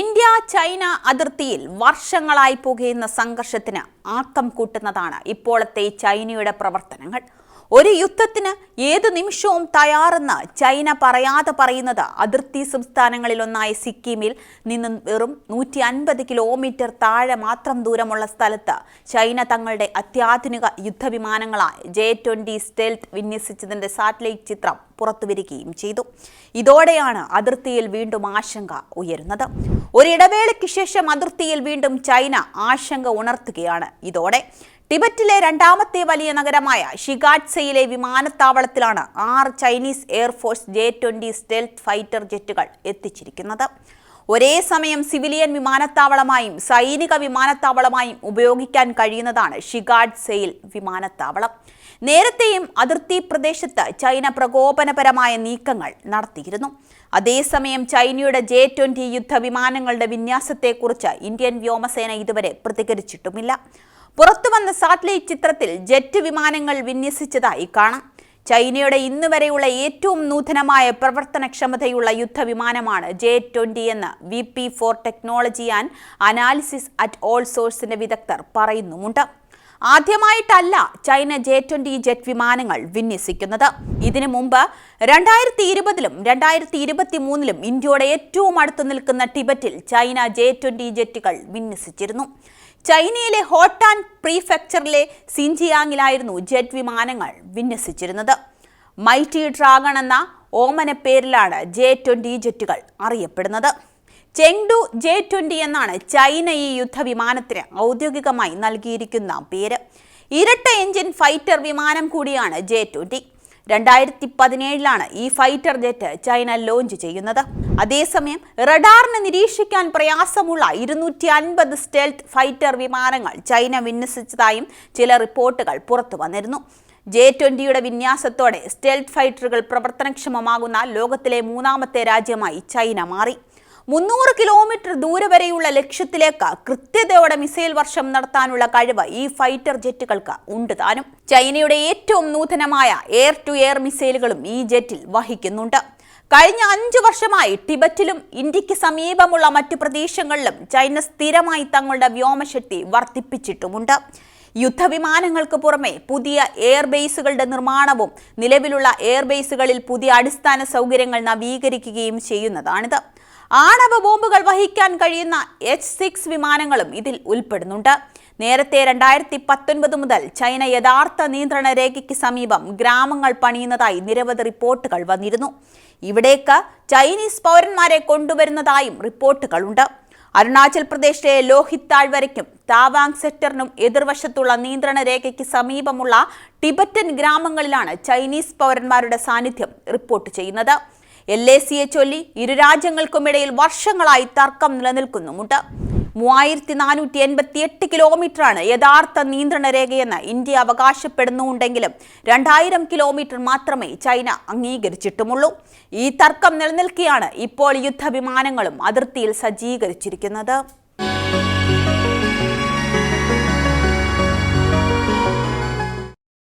India China അതിർത്തിയിൽ വർഷങ്ങളായി പുകയുന്ന സംഘർഷത്തിന് ആക്കം കൂട്ടുന്നതാണ് ഇപ്പോഴത്തെ ചൈനയുടെ പ്രവർത്തനങ്ങൾ. ഒരു യുദ്ധത്തിന് ഏത് നിമിഷവും തയ്യാറെന്ന് ചൈന പറയാതെ പറയുന്നത് അതിർത്തി സംസ്ഥാനങ്ങളിലൊന്നായ സിക്കിമിൽ നിന്ന് വെറും നൂറ്റി അൻപത് കിലോമീറ്റർ താഴെ മാത്രം ദൂരമുള്ള സ്ഥലത്ത് ചൈന തങ്ങളുടെ അത്യാധുനിക യുദ്ധവിമാനങ്ങളായ ജെ ട്വന്റി സ്റ്റെൽത്ത് വിന്യസിച്ചതിന്റെ സാറ്റലൈറ്റ് ചിത്രം പുറത്തുവരികയും ചെയ്തു. ഇതോടെയാണ് അതിർത്തിയിൽ വീണ്ടും ആശങ്ക ഉയരുന്നത്. ഒരിടവേളയ്ക്ക് ശേഷം അതിർത്തിയിൽ വീണ്ടും ചൈന ആശങ്ക ഉണർത്തുകയാണ്. ഇതോടെ ടിബറ്റിലെ രണ്ടാമത്തെ വലിയ നഗരമായ ഷിഗാഡ്സയിലെ വിമാനത്താവളത്തിലാണ് ആറ് Chinese air force J twenty stealth fighter ജെറ്റുകൾ എത്തിച്ചിരിക്കുന്നത്. ഒരേ സമയം സിവിലിയൻ വിമാനത്താവളമായും സൈനിക വിമാനത്താവളമായും ഉപയോഗിക്കാൻ കഴിയുന്നതാണ് ഷിഗാഡ്സെയിൽ വിമാനത്താവളം. നേരത്തെയും അതിർത്തി പ്രദേശത്ത് ചൈന പ്രകോപനപരമായ നീക്കങ്ങൾ നടത്തിയിരുന്നു. അതേസമയം ചൈനയുടെ ജെ ട്വന്റി യുദ്ധവിമാനങ്ങളുടെ വിന്യാസത്തെക്കുറിച്ച് ഇന്ത്യൻ വ്യോമസേന ഇതുവരെ പ്രതികരിച്ചിട്ടുമില്ല. പുറത്തുവന്ന സാറ്റലൈറ്റ് ചിത്രത്തിൽ ജെറ്റ് വിമാനങ്ങൾ വിന്യസിച്ചതായി കാണാം. ചൈനയുടെ ഇന്ന് വരെയുള്ള ഏറ്റവും നൂതനമായ പ്രവർത്തനക്ഷമതയുള്ള യുദ്ധവിമാനമാണ് ജെ ട്വന്റി എന്ന് V P for technology and analysis at all സോഴ്സിന്റെ വിദഗ്ധർ പറയുന്നുമുണ്ട്. ആദ്യമായിട്ടല്ല ചൈന ജെ ട്വന്റി ജെറ്റ് വിമാനങ്ങൾ വിന്യസിക്കുന്നത്. ഇതിനു മുമ്പ് രണ്ടായിരത്തി ഇരുപതിലും രണ്ടായിരത്തി ഇരുപത്തി മൂന്നിലും ഇന്ത്യയുടെ ഏറ്റവും അടുത്ത് നിൽക്കുന്ന ടിബറ്റിൽ ചൈന ജെ ട്വന്റി ജെറ്റുകൾ വിന്യസിച്ചിരുന്നു. ചൈനയിലെ ഹോട്ടാൻ പ്രീഫെക്ചറിലെ സിൻജിയാങ്ങിലായിരുന്നു ജെറ്റ് വിമാനങ്ങൾ വിന്യസിച്ചിരുന്നത്. മൈറ്റി ഡ്രാഗൺ എന്ന ഓമന പേരിലാണ് ജെ ട്വന്റി ജെറ്റുകൾ അറിയപ്പെടുന്നത്. ചെങ്ഡു ജെ ട്വന്റി എന്നാണ് ചൈന ഈ യുദ്ധവിമാനത്തിന് ഔദ്യോഗികമായി നൽകിയിരിക്കുന്ന പേര്. ഇരട്ട എഞ്ചിൻ ഫൈറ്റർ വിമാനം കൂടിയാണ് ജെ ട്വന്റി. രണ്ടായിരത്തി പതിനേഴിലാണ് ഈ ഫൈറ്റർ ജെറ്റ് ചൈന ലോഞ്ച് ചെയ്യുന്നത്. അതേസമയം റഡാറിന് നിരീക്ഷിക്കാൻ പ്രയാസമുള്ള ഇരുന്നൂറ്റി അൻപത് സ്റ്റെൽത്ത് ഫൈറ്റർ വിമാനങ്ങൾ ചൈന വിന്യസിച്ചതായും ചില റിപ്പോർട്ടുകൾ പുറത്തു വന്നിരുന്നു. ജെ ട്വന്റിയുടെ വിന്യാസത്തോടെ സ്റ്റെൽത്ത് ഫൈറ്ററുകൾ പ്രവർത്തനക്ഷമമാകുന്ന ലോകത്തിലെ മൂന്നാമത്തെ രാജ്യമായി ചൈന മാറി. മുന്നൂറ് കിലോമീറ്റർ ദൂരെ വരെയുള്ള ലക്ഷ്യത്തിലേക്ക് കൃത്യതയോടെ മിസൈൽ വർഷം നടത്താനുള്ള കഴിവ് ഈ ഫൈറ്റർ ജെറ്റുകൾക്ക് ഉണ്ട് താനും. ചൈനയുടെ ഏറ്റവും നൂതനമായ എയർ ടു എയർ മിസൈലുകളും ഈ ജെറ്റിൽ വഹിക്കുന്നുണ്ട്. കഴിഞ്ഞ അഞ്ചു വർഷമായി ടിബറ്റിലും ഇന്ത്യയ്ക്ക് സമീപമുള്ള മറ്റു പ്രദേശങ്ങളിലും ചൈന സ്ഥിരമായി തങ്ങളുടെ വ്യോമശക്തി വർദ്ധിപ്പിച്ചിട്ടുമുണ്ട്. യുദ്ധവിമാനങ്ങൾക്ക് പുറമെ പുതിയ എയർബേസുകളുടെ നിർമ്മാണവും നിലവിലുള്ള എയർബേസുകളിൽ പുതിയ അടിസ്ഥാന സൗകര്യങ്ങൾ നവീകരിക്കുകയും ചെയ്യുന്നതാണിത്. ആണവ ബോംബുകൾ വഹിക്കാൻ കഴിയുന്ന എച്ച് സിക്സ് വിമാനങ്ങളും ഇതിൽ ഉൾപ്പെടുന്നുണ്ട്. നേരത്തെ രണ്ടായിരത്തി പത്തൊൻപത് മുതൽ ചൈന യഥാർത്ഥ നിയന്ത്രണ രേഖയ്ക്ക് സമീപം ഗ്രാമങ്ങൾ പണിയുന്നതായി നിരവധി റിപ്പോർട്ടുകൾ വന്നിരുന്നു. ഇവിടേക്ക് ചൈനീസ് പൗരന്മാരെ കൊണ്ടുവരുന്നതായും റിപ്പോർട്ടുകളുണ്ട്. അരുണാചൽ പ്രദേശിലെ ലോഹിത് താഴ്വരയ്ക്കും താവാങ് സെക്ടറിനും എതിർവശത്തുള്ള നിയന്ത്രണ രേഖയ്ക്ക് സമീപമുള്ള ടിബറ്റൻ ഗ്രാമങ്ങളിലാണ് ചൈനീസ് പൗരന്മാരുടെ സാന്നിധ്യം റിപ്പോർട്ട് ചെയ്യുന്നത്. എൽ എ സിയെ ചൊല്ലി ഇരു രാജ്യങ്ങൾക്കുമിടയിൽ വർഷങ്ങളായി തർക്കം നിലനിൽക്കുന്നുമുണ്ട് മൂവായിരത്തി നാനൂറ്റി എൺപത്തി എട്ട് കിലോമീറ്ററാണ് യഥാർത്ഥ നിയന്ത്രണ രേഖയെന്ന് ഇന്ത്യ അവകാശപ്പെടുന്നുണ്ടെങ്കിലും രണ്ടായിരം കിലോമീറ്റർ മാത്രമേ ചൈന അംഗീകരിച്ചിട്ടുമുള്ളൂ. ഈ തർക്കം നിലനിൽക്കെയാണ് ഇപ്പോൾ യുദ്ധവിമാനങ്ങളും അതിർത്തിയിൽ സജ്ജീകരിച്ചിരിക്കുന്നത്.